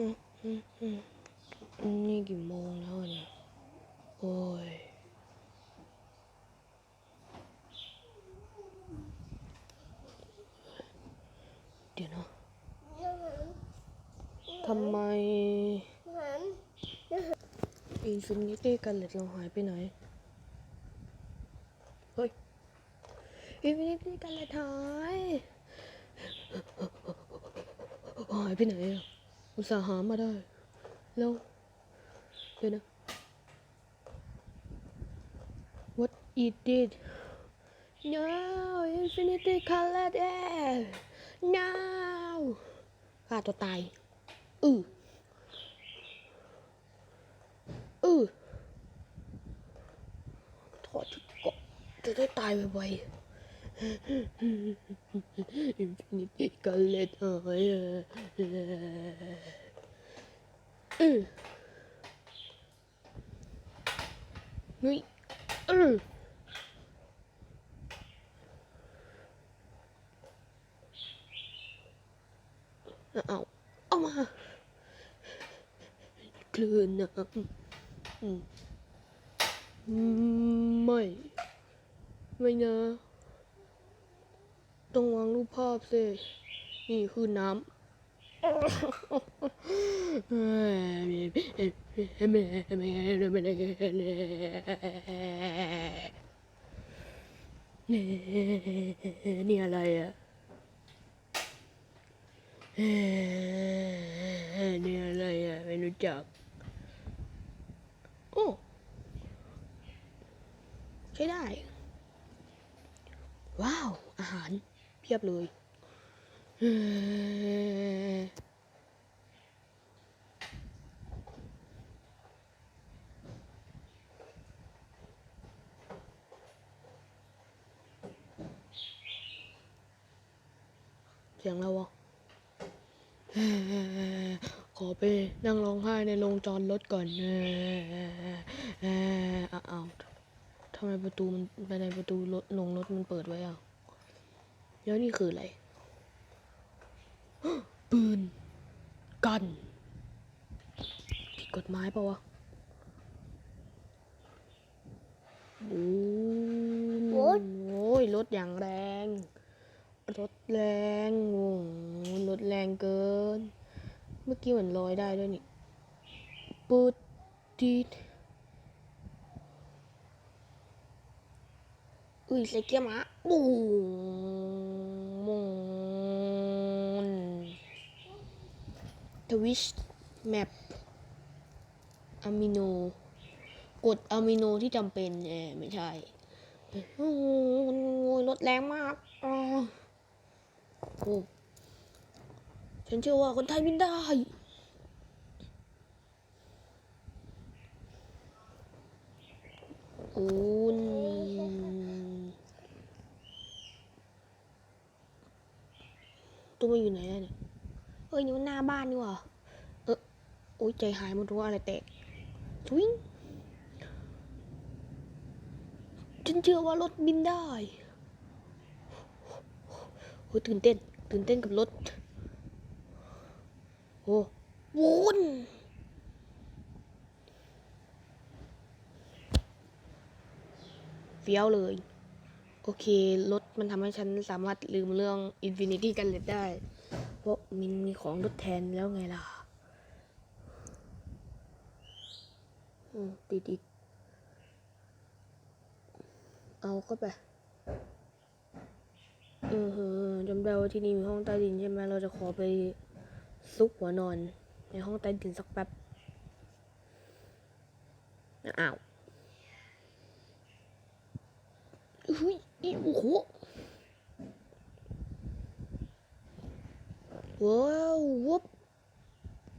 นี่กี่โมงแล้วเนี่ย โอ้ยเดี๋ยวนะทำไมอินฟินิตี้กันเล็ดเราหายไปไหน เฮ้ยอินฟินิตี้กันเล็ดหาย หายไปไหนอะ อุตส่าห์หามาได้ แล้วเดี๋ยวนะ what it did no infinity colored air no ฆ่าตัวตาย อืออือถอดชุดเกาะจะได้ตายไวๆ infinity colored หายอะอือเฮ้ยอือเอาเอามาคลื่นน้ำไม่ ไม่นะ ต้องวางรูปภาพสินี่คือน้ำนี่อะไรอะนี่อะไรอะไม่รู้จัก โอ้ใช้ได้ ว้าว อาหาร พียบเลยเสียงแล้ววะเอ่อขอไปนั่งร้องไห้ในโรงจอดรถก่อนเออเอาทำไมประตูมันภายในประตูรถลงรถมันเปิดไว้อะ แล้วนี่คืออะไร ปืน กันผิดกฎหมายปะวะโอ้โหโอ้ยรถอย่างแรง รถแรงโอ้โหรถแรงเกิน เมื่อกี้เหมือนลอยได้ด้วยนี่ปูดดีดอุ้ยใส่เกียร์หมาบูมมน ทวิชแมปอะมิโนกดอะมิโนที่จำเป็นเออไม่ใช่ โอ้โหรถแรงมากอ๋อโอ้ฉันเชื่อว่าคนไทยบินได้อูนตัวมันอยู่ไหนอะเนี่ย เฮ้ยนี่มันหน้าบ้านนี่หว่าเออโอ้ยใจหายหมดว่าอะไรแตกทวิงฉันเชื่อว่ารถบินได้โอ้ยตื่นเต้น ตื่นเต้นกับรถ โอ้วนเฟี้ยวเลย โอเค รถมันทำให้ฉันสามารถลืมเรื่อง Infinity กันเลยได้ เพราะมันมีของทดแทนแล้วไงล่ะอืมติดอีกเอาเข้าไป เออเออจำได้ว่าที่นี่มีห้องใต้ดินใช่ไหมเราจะขอไปซุกหัวนอน ในห้องใต้ดินสักแป๊บ อ้าวอุ้ยอีโอ้โห ว้าววุบ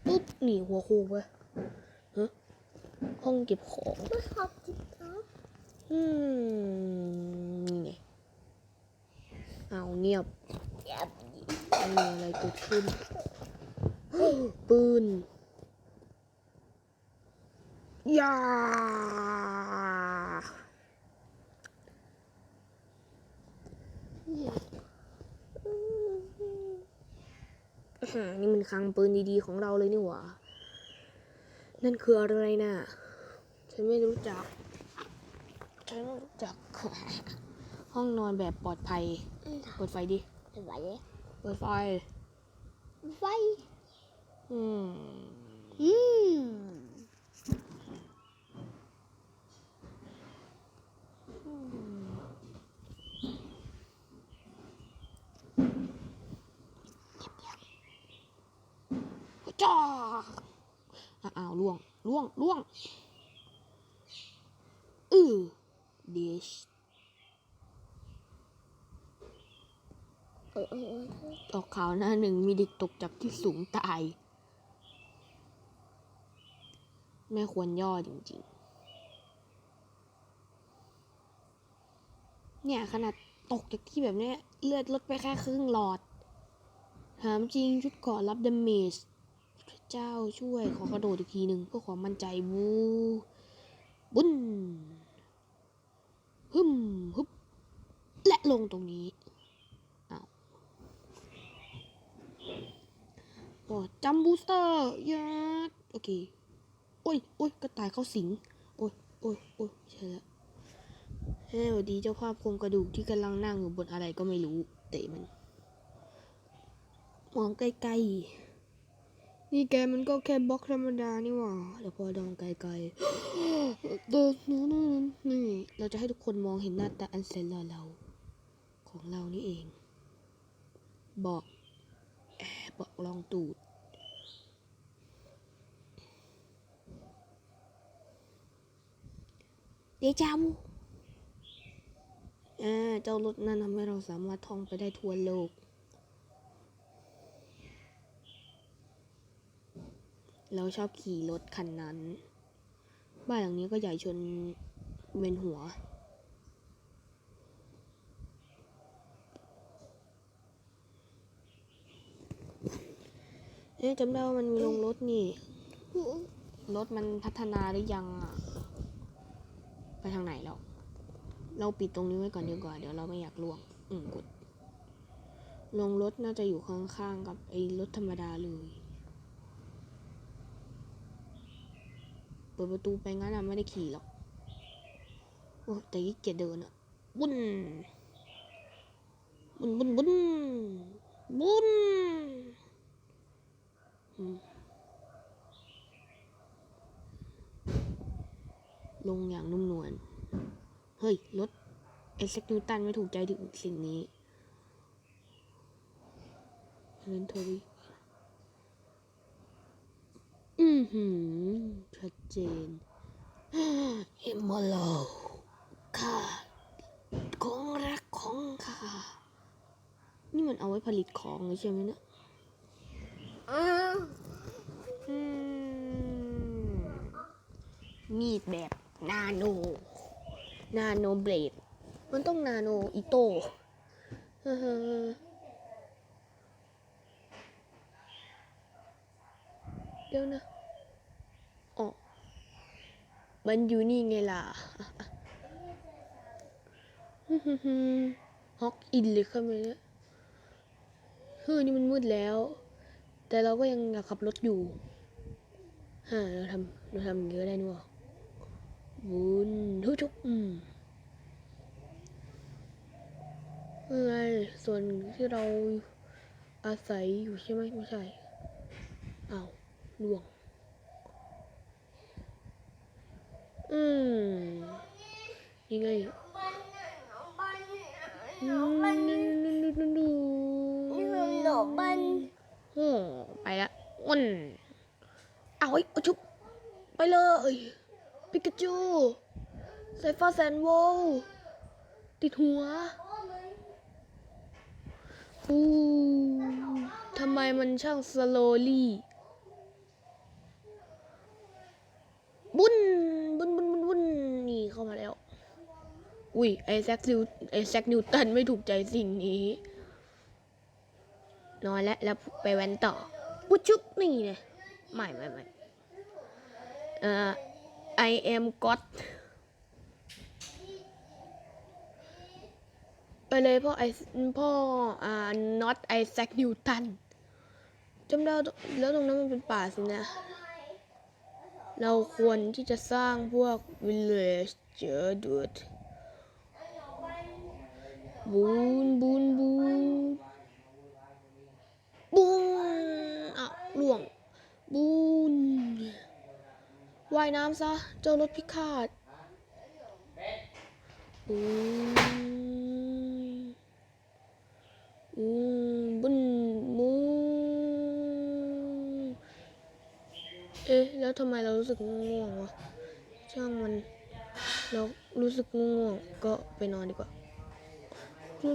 ปุ๊บนี่หัวโคกไปฮะห้องเก็บของไม่ชอบกินครับอืมนี่ไงเอาเงียบอย่าไม่มีอะไรเกิดขึ้นปืนยา อื้อหือ นี่มันคลังปืนดีๆของเราเลยนี่หว่า นั่นคืออะไรน่ะ ฉันไม่รู้จัก ฉันไม่รู้จัก ห้องนอนแบบปลอดภัย เปิดไฟดิไหวเปิดไฟ ไฟ อืม อืม จ้าอ้าวล่วงล่วงล่วงอือเดชออกข่าวหน้าหนึ่งมีเด็กตกจากที่สูงตาย ไม่ควรย่อจริง ๆ เนี่ยขนาดตกจากที่แบบเนี้ยเลือดลดไปแค่ครึ่งหลอด ถามจริงชุดกราะรับดาเมจ เจ้าช่วยขอกระโดดอีกทีหนึ่งเพื่อความมั่นใจบูบุ้นฮึมฮึบและลงตรงนี้อ้าวโอ้จัมบูสเตอร์ยัดโอเคโอ้ยโอ้ยกระต่ายเข้าสิงโอ้ยโอ้ยโอ้ยใช่แล้วเฮ้ยสวัสดีเจ้าภาพโครงกระดูกที่กำลังนั่งอยู่บนอะไรก็ไม่รู้ เตะมัน มองไกลๆ นี่แกมันก็แค่บล็อกธรรมดานี่หว่าแต่พอดองไกลๆเดินนู้นนี่เราจะให้ทุกคนมองเห็นหน้าตาอันแสนหล่อเหลาของเรานี่เอง บอกแอบบอกลองตูดเดจาวูอ่าเจ้ารถนั้นทำให้เราสามารถท่องไปได้ทั่วโลก เราชอบขี่รถคันนั้น บ้านหลังนี้ก็ใหญ่ชนเวนหัว เอ๊ะจำได้ว่ามันมีโรงรถนี่ รถมันพัฒนาหรือยังอะ ไปทางไหนแล้ว เราปิดตรงนี้ไว้ก่อนดีกว่า เดี๋ยวเราไม่อยากล่วง อืมกดลงรถน่าจะอยู่ข้างๆกับไอ้รถธรรมดาเลย เปิดประตูไปงั้นอะไม่ได้ขี่หรอก โอ้แต่ยี่เกียเดินอะบุนบุนบุนบุนบุนลงอย่างนุ่มนวล เฮ้ย รถไอเซ็กนิวตันไม่ถูกใจถึงสิ่งนี้เลนทอรีอือ หือชัดเจนเอมมโลค่ะของรักของค่ะ นี่มันเอาไว้ผลิตของเลยใช่ไหมเนะอืมอืมมีดแบบนาโน นาโนเบลด มันต้องนาโนอิโต้เดี๋ยวนะ อ๋อมันอยู่นี่ไงล่ะฮอกอินเลยเข้าไปเนี่ยเฮ้ยนี่มันมืดแล้ว แต่เราก็ยังอยากขับรถอยู่ฮ่าเราทำเราทำอย่างนี้ก็ได้นี่หว่าวุ้นทุกทุกอืมยังไงส่วนที่เราอาศัยอยู่ใช่ไหมไม่ใช่อ้าวล่วง อืมยังไงหนูมันหนูมันโอ้ไปละอ้นเอาไอ้ชุบไปเลยปิกาจูไซฟ้าแซนโวติดหัวอู้ทำไมมันช่างสโลลี่ บุนบุนบุนบุนบุนนี่เข้ามาแล้ว อุ้ยไอแซคนิวไอแซคนิวตันไม่ถูกใจสิ่งนี้นอนแล้วแล้วไปแว้นต่อปุ๊บชุบนี่เลยไม่ไม่ไม่เอ่อ I am God ไปเลยพ่อไอพ่ออ่า not Isaac Newton จำได้แล้วตรงนั้นมันเป็นป่าสินะ เราควรที่จะสร้างพวก village เจอดูด บูนบูนบูนบูนอ้าวล่วง บูนว่ายน้ำซะ เจ้ารถพิฆาตบูนบูนบุนบูนเอ๊ะ แล้วทำไมเรารู้สึกง่วงวะช่างมัน เรารู้สึกง่วงก็ไปนอนดีกว่า น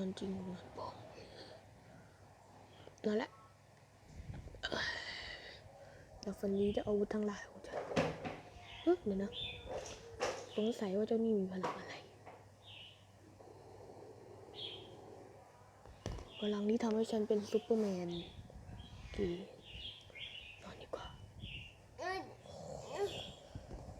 อนจริงนอนปลอมนอนแล้ สงสัยว่าเจ้านี่มีพลังอะไร พลังที่ทำให้ฉันเป็นซูเปอร์แมนกี่